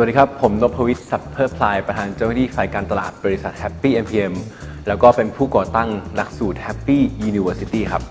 วัสดีครับ ผมนพวิทย์สัพเพอร์พลาย ประธานเจ้าหน้าที่ฝ่ายการตลาดบริษัท Happy MPM แล้วก็เป็นผู้ก่อตั้งหลักสูตร Happy University ครับ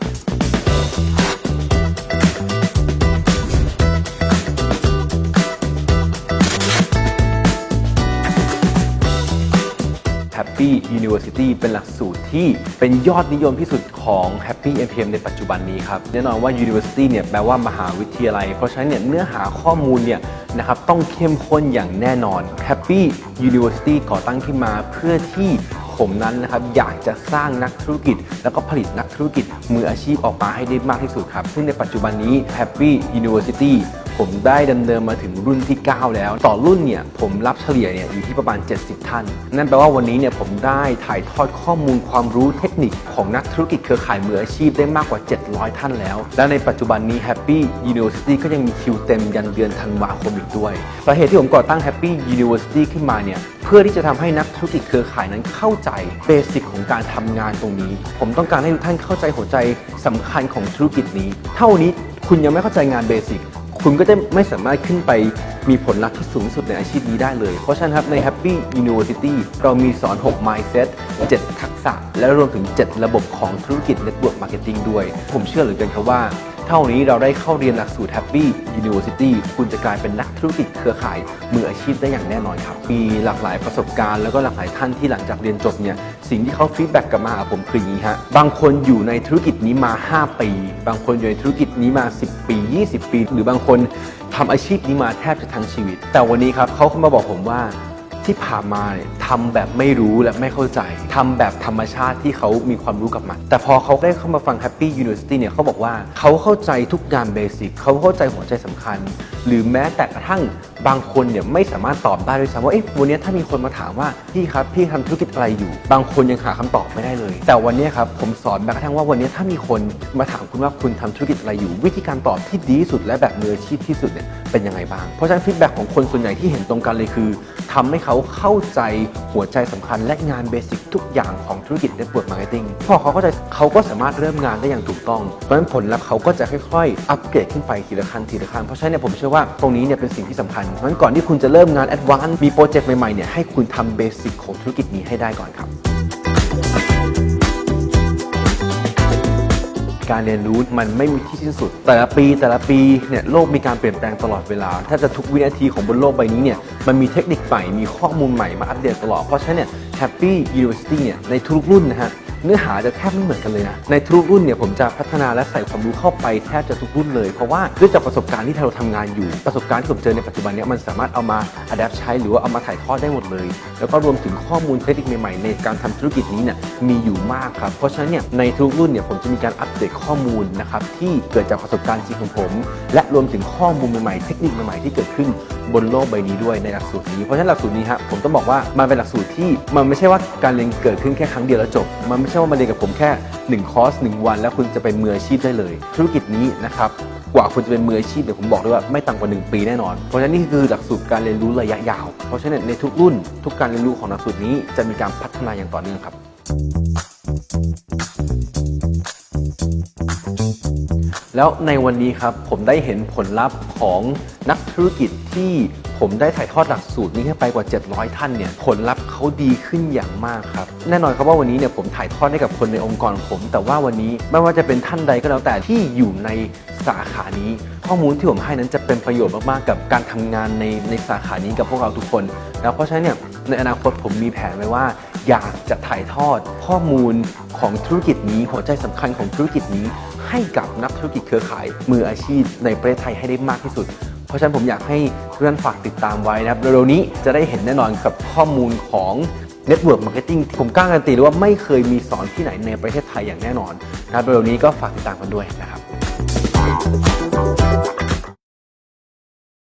Happy University เป็นหลักสูตรที่เป็นยอดนิยมที่สุดของ Happy MPM ในปัจจุบันนี้ครับ แน่นอนว่า University เนี่ยแปลว่ามหาวิทยาลัย เพราะฉะนั้นเนี่ยเนื้อหาข้อมูลเนี่ย นะครับต้องเข้มข้นอย่างแน่นอน Happy University ก่อตั้งขึ้นมาเพื่อที่ผมนั้นนะครับอยากจะสร้างนักธุรกิจ แล้วก็ผลิตนักธุรกิจมืออาชีพออกมาให้ได้มากที่สุดครับ ซึ่งในปัจจุบันนี้ Happy University ผมได้ดำเนินมาถึงรุ่นที่ 9 แล้ว ต่อรุ่นเนี่ยผมรับเฉลี่ยเนี่ยอยู่ที่ประมาณ 70 ท่าน นั่นแปลว่าวันนี้เนี่ยผมได้ถ่ายทอดข้อมูลความรู้เทคนิคของนักธุรกิจเครือข่ายมืออาชีพได้มากกว่า 700 ท่านแล้ว และในปัจจุบันนี้ Happy University ก็ยังมีคิวเต็มยันเดือนธันวาคมอีกด้วยสาเหตุที่ผมก่อตั้ง Happy University ขึ้นมาเนี่ยเพื่อที่จะทำให้นักธุรกิจเครือข่ายนั้นเข้าใจเบสิกของการทำงานตรงนี้ ผมต้องการให้ทุกท่านเข้าใจหัวใจสำคัญของธุรกิจนี้ เท่านี้คุณยังไม่เข้าใจงานเบสิก คุณก็จะไม่สามารถขึ้นไปมีผลลัพธ์ที่สูงสุดในอาชีพนี้ได้เลย เพราะฉะนั้นครับใน Happy University เรามีสอน 6 mindset 7 ทักษะ และรวมถึง 7 ระบบของธุรกิจ Network Marketing ด้วย ผมเชื่อเหลือเกินครับว่า เท่านี้เราได้เข้าเรียนหลักสูตร Happy University คุณจะกลายเป็นนักธุรกิจเครือข่ายมืออาชีพได้อย่างแน่นอนครับ มีหลากหลายประสบการณ์แล้วก็หลากหลายท่านที่หลังจากเรียนจบเนี่ยสิ่งที่เขาฟีดแบ็กกลับมาหาผมคืออย่างนี้ฮะบางคนอยู่ในธุรกิจนี้มา 5 ปี บางคนอยู่ในธุรกิจนี้มา 10 ปี 20 ปี หรือบางคนทำอาชีพนี้มาแทบจะทั้งชีวิต แต่วันนี้ครับเขาเข้ามาบอกผมว่า ที่ผ่านมาเนี่ยทำแบบไม่รู้และไม่เข้าใจทำแบบธรรมชาติที่เขามีความรู้กับมัน แต่พอเขาได้เข้ามาฟัง Happy University เนี่ยเขาบอกว่าเขาเข้าใจทุกงานเบสิกเขาเข้าใจหัวใจสำคัญ หรือแม้แต่กระทั่งบางคนเนี่ยไม่สามารถตอบได้ด้วยซ้ำว่าเอ๊ะวันนี้ถ้ามีคนมาถามว่าพี่ครับพี่ทำธุรกิจอะไรอยู่ บางคนยังหาคำตอบไม่ได้เลย แต่วันนี้ครับผมสอนแม้กระทั่งว่าวันนี้ถ้ามีคนมาถามคุณว่าคุณทำธุรกิจอะไรอยู่ วิธีการตอบที่ดีที่สุดและแบบมืออาชีพที่สุดเนี่ยเป็นยังไงบ้างเพราะฉะนั้นฟีดแบ็กของคนส่วนใหญ่ที่เห็นตรงกันเลยคือ ทำให้เขาเข้าใจหัวใจสำคัญและงานเบสิกทุกอย่างของธุรกิจเน็ตเวิร์กมาร์เก็ตติ้งพอเขาเข้าใจเขาก็สามารถเริ่มงานได้อย่างถูกต้อง เพราะฉะนั้นผลลัพธ์เขาก็จะค่อยๆ อัปเกรดขึ้นไปทีละขั้นทีละขั้นเพราะฉะนั้นเนี่ยผมเชื่อว่าตรงนี้เนี่ยเป็นสิ่งที่สำคัญเพราะฉะนั้นก่อนที่คุณจะเริ่มงานแอดวานซ์มีโปรเจกต์ใหม่ๆเนี่ยให้คุณทำเบสิกของธุรกิจนี้ให้ได้ก่อนครับ การเรียนรู้มันไม่มีที่สิ้นสุด แต่ละปีแต่ละปีเนี่ยโลกมีการเปลี่ยนแปลงตลอดเวลา ถ้าจะทุกวินาทีของบนโลกใบนี้เนี่ยมันมีเทคนิคใหม่มีข้อมูลใหม่มาอัปเดตตลอด เพราะฉะนั้นเนี่ย Happy University เนี่ยในทุกรุ่นนะฮะ เนื้อหาจะแทบไม่เหมือนกันเลยนะ ในทุกรุ่นเนี่ยผมจะพัฒนาและใส่ความรู้เข้าไปแทบจะทุกรุ่นเลย เพราะว่าด้วยจากประสบการณ์ที่เราทำงานอยู่ ประสบการณ์ที่ผมเจอในปัจจุบันเนี้มันสามารถเอามาอัดแอปใช้หรือว่าเอามาถ่ายทอดได้หมดเลย แล้วก็รวมถึงข้อมูลเทคนิคใหม่ๆ ในการทำธุรกิจนี้เนี่ยมีอยู่มากครับ เพราะฉะนั้นเนี่ยในทุกรุ่นเนี่ยผมจะมีการอัปเดตข้อมูลนะครับที่เกิดจากประสบการณ์จริงของผม และรวมถึงข้อมูลใหม่ๆ เทคนิคใหม่ๆที่เกิดขึ้น บนโลกใบนี้ด้วยในหลักสูตรนี้ เพราะฉะนั้นหลักสูตรนี้ฮะผมต้องบอกว่ามันเป็นหลักสูตรที่มันไม่ใช่ว่าการเรียนเกิดขึ้นแค่ครั้งเดียวแล้วจบ มันไม่ใช่ว่ามาเรียนกับผมแค่1คอร์ส1วัน แล้วคุณจะเป็นมืออาชีพได้เลย ธุรกิจนี้นะครับกว่าคุณจะเป็นมืออาชีพเนี่ยผมบอกเลยว่าไม่ต่ำกว่า 1 ปีแน่นอน เพราะฉะนั้นนี่คือหลักสูตรการเรียนรู้ระยะยาว เพราะฉะนั้นในทุกรุ่น ทุกการเรียนรู้ของหลักสูตรนี้จะมีการพัฒนาอย่างต่อเนื่องครับ แล้วในวันนี้ครับผมได้เห็นผลลัพธ์ของนักธุรกิจที่ผมได้ถ่ายทอดหลักสูตรนี้ให้ไปกว่า 700 ท่านเนี่ยผลลัพธ์เขาดีขึ้นอย่างมากครับ แน่นอนครับว่าวันนี้เนี่ยผมถ่ายทอดให้กับคนในองค์กรผม แต่ว่าวันนี้ไม่ว่าจะเป็นท่านใดก็แล้วแต่ที่อยู่ในสาขานี้ ข้อมูลที่ผมให้นั้นจะเป็นประโยชน์มากๆ กับการทำงานในในสาขานี้กับพวกเราทุกคน แล้วเพราะฉะนั้นเนี่ยในอนาคตผมมีแผนไว้ว่า อยากจะถ่ายทอดข้อมูล ของธุรกิจนี้ หัวใจสำคัญของธุรกิจนี้ ให้กับนักธุรกิจเครือข่าย มืออาชีพในประเทศไทยให้ได้มากที่สุด เพราะฉะนั้นผมอยากให้ทุกท่านฝากติดตามไว้นะครับเร็วๆนี้จะได้เห็นแน่นอนกับข้อมูลของ Network Marketing ผมกล้าการันตีเลยว่าไม่เคยมีสอนที่ไหนในประเทศไทยอย่างแน่นอนนะครับเร็วๆนี้ก็ฝากติดตามกันด้วยนะครับ